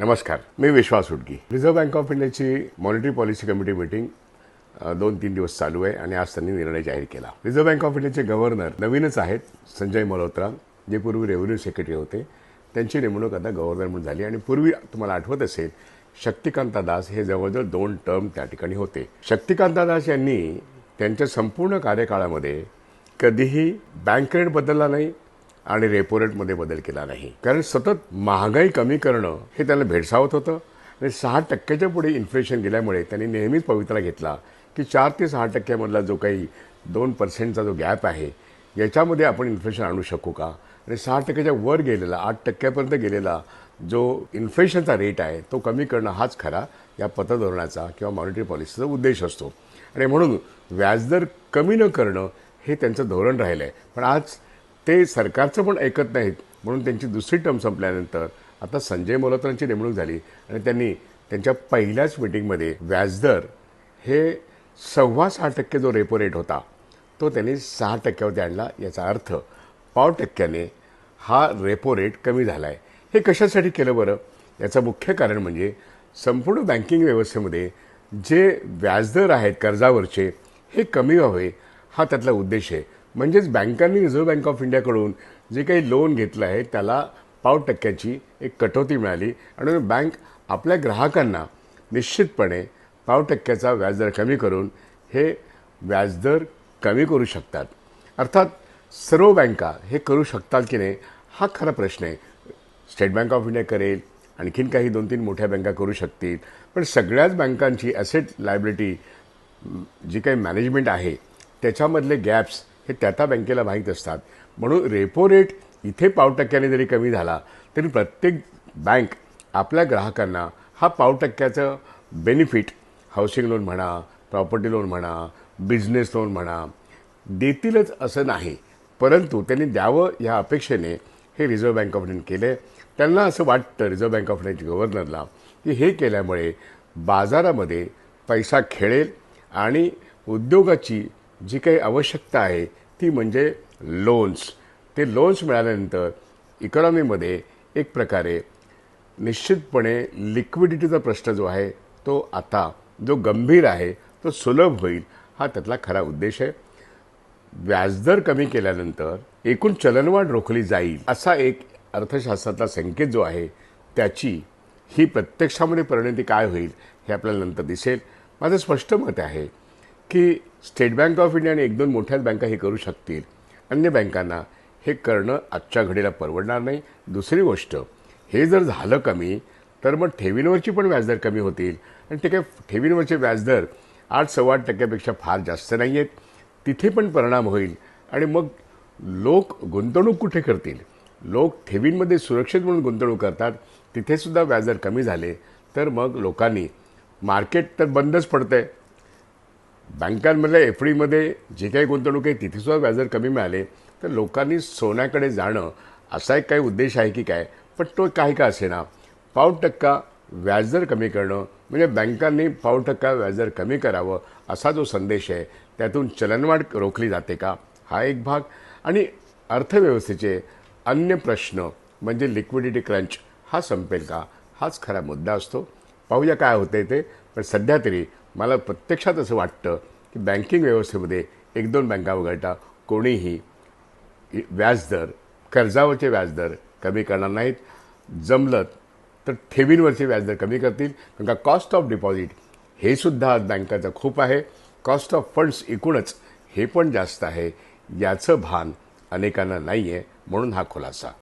नमस्कार मी Vishwas Udgi Reserve Bank of इंडियाची monetary policy committee meeting दोन तीन दिवस चालू आहे आणि आज त्यांनी निर्णय जाहीर केला. रिझर्व्ह बँक ऑफ इंडियाचे गव्हर्नर नवीनच आहेत संजय मल्होत्रा जे पूर्वी रेव्हेन्यू सेक्रेटरी होते. त्यांची नेमणूक आता गव्हर्नर म्हणून झाली आणि पूर्वी तुम्हाला आठवत असेल शक्तिकांता दास हे जवळजवळ दोन टर्म त्या ठिकाणी होते. शक्तिकांता दास यांनी त्यांच्या संपूर्ण कार्यकाळामध्ये कधीही बँक रेट बदलला नाही आणि रेपो रेटमध्ये बदल केला नाही. कारण सतत महागाई कमी करणं हे त्यांना भेडसावत होतं. आणि सहा टक्क्याच्या पुढे इन्फ्लेशन गेल्यामुळे त्यांनी नेहमीच पवित्रा घेतला की चार ते सहा टक्क्यामधला जो काही दोन पर्सेंटचा जो गॅप आहे याच्यामध्ये आपण इन्फ्लेशन आणू शकू का? आणि सहा टक्क्याच्या वर गेलेला आठ टक्क्यापर्यंत गेलेला जो इन्फ्लेशनचा रेट आहे तो कमी करणं हाच खरा या पतधोरणाचा किंवा मॉनिटरी पॉलिसीचा उद्देश असतो. आणि म्हणून व्याजदर कमी न करणं हे त्यांचं धोरण राहिलं आहे पण आज ते सरकारचं पण ऐकत नाहीत. म्हणून त्यांची दुसरी टर्म संपल्यानंतर आता संजय मल्होत्रांची नेमणूक झाली आणि त्यांनी त्यांच्या पहिल्याच मिटिंगमध्ये व्याजदर हे सव्वा सहा टक्के जो रेपो रेट होता तो त्यांनी सहा टक्क्यावरती आणला याचा अर्थ पाव टक्क्याने हा रेपो रेट कमी झाला आहे हे कशासाठी केलं बरं? याचं मुख्य कारण म्हणजे संपूर्ण बँकिंग व्यवस्थेमध्ये जे व्याजदर आहेत कर्जावरचे हे कमी व्हावे हा त्यातला उद्देश आहे. म्हणजेच बँकांनी रिझर्व्ह बँक ऑफ इंडियाकडून जे काही लोन घेतलं आहे त्याला पाव टक्क्याची एक कटौती मिळाली. आणि बँक आपल्या ग्राहकांना निश्चितपणे पाव टक्क्याचा व्याजदर कमी करून हे व्याजदर कमी करू शकतात. अर्थात सर्व बँका हे करू शकतात की नाही हा खरा प्रश्न आहे. स्टेट बँक ऑफ इंडिया करेल आणखीन काही दोन तीन मोठ्या बँका करू शकतील. पण सगळ्याच बँकांची ॲसेट लायबिलिटी जी काही मॅनेजमेंट आहे त्याच्यामधले गॅप्स हे त्या त्या बँकेला माहीत असतात. म्हणून रेपो रेट इथे पाव टक्क्याने जरी कमी झाला तरी प्रत्येक बँक आपल्या ग्राहकांना हा पाव टक्क्याचं बेनिफिट हाऊसिंग लोन म्हणा प्रॉपर्टी लोन म्हणा बिझनेस लोन म्हणा देतीलच असं नाही. परंतु त्यांनी द्यावं या अपेक्षेने हे रिझर्व्ह बँक ऑफ इंडियन केलं आहे त्यांना असं वाटतं रिझर्व्ह बँक ऑफ इंडियाच्या गव्हर्नरला की हे केल्यामुळे बाजारामध्ये पैसा खेळेल आणि उद्योगाची जी काही आवश्यकता आहे ती म्हणजे लोन्स ते लोन्स मिळाल्यानंतर इकॉनॉमीमध्ये एक प्रकारे निश्चितपणे लिक्विडिटीचा प्रश्न जो आहे तो आता जो गंभीर आहे तो सुलभ होईल हा त्यातला खरा उद्देश आहे. व्याजदर कमी केल्यानंतर एकूण चलनवाढ रोखली जाईल असा एक अर्थशास्त्रातला संकेत जो आहे त्याची ही प्रत्यक्षामध्ये परिणती काय होईल हे आपल्याला नंतर दिसेल. माझं स्पष्ट मत आहे की स्टेट बँक ऑफ इंडिया आणि एक दोन मोठ्याच बँका हे करू शकतील. अन्य बँकांना हे करणं आजच्या घडीला परवडणार नाही. दुसरी गोष्ट हे जर झालं कमी तर मग ठेवींवरची पण व्याजदर कमी होतील. आणि ते काय ठेवींवरचे व्याजदर आठ सव्वा आठ टक्क्यापेक्षा फार जास्त नाही आहेत तिथे पण परिणाम होईल. आणि मग लोक गुंतवणूक कुठे करतील? लोक ठेवींमध्ये सुरक्षित म्हणून गुंतवणूक करतात. तिथेसुद्धा व्याजदर कमी झाले तर मग लोकांनी मार्केट तर बंदच पडतं आहे बँकांमधल्या एफ डीमध्ये जे काही गुंतवणूक आहे तिथेसुद्धा व्याजदर कमी मिळाले. तर लोकांनी सोन्याकडे जाणं असा एक काही उद्देश आहे की काय? पण तो काही का असेना? पाव टक्का व्याजदर कमी करणं म्हणजे बँकांनी पाव टक्का व्याजदर कमी करावं असा जो संदेश आहे त्यातून चलनवाढ रोखली जाते का? हा एक भाग. आणि अर्थव्यवस्थेचे अन्य प्रश्न म्हणजे लिक्विडिटी क्रंच हा संपेल का? हाच खरा मुद्दा असतो. पाहूया काय होतंय ते. पण सध्या तरी मला प्रत्यक्षात असं वाटतं की बँकिंग व्यवस्थेमध्ये एक दोन बँका वगळता कोणीही व्याजदर कर्जावरचे व्याजदर कमी करणार नाहीत. जमलं तर ठेवींवरचे व्याजदर कमी करतील. कारण का कॉस्ट ऑफ डिपॉझिट हे सुद्धा आज बँकाचं खूप आहे. कॉस्ट ऑफ फंड्स एकूणच हे पण जास्त आहे. याचं भान अनेकांना नाही आहे म्हणून हा खुलासा.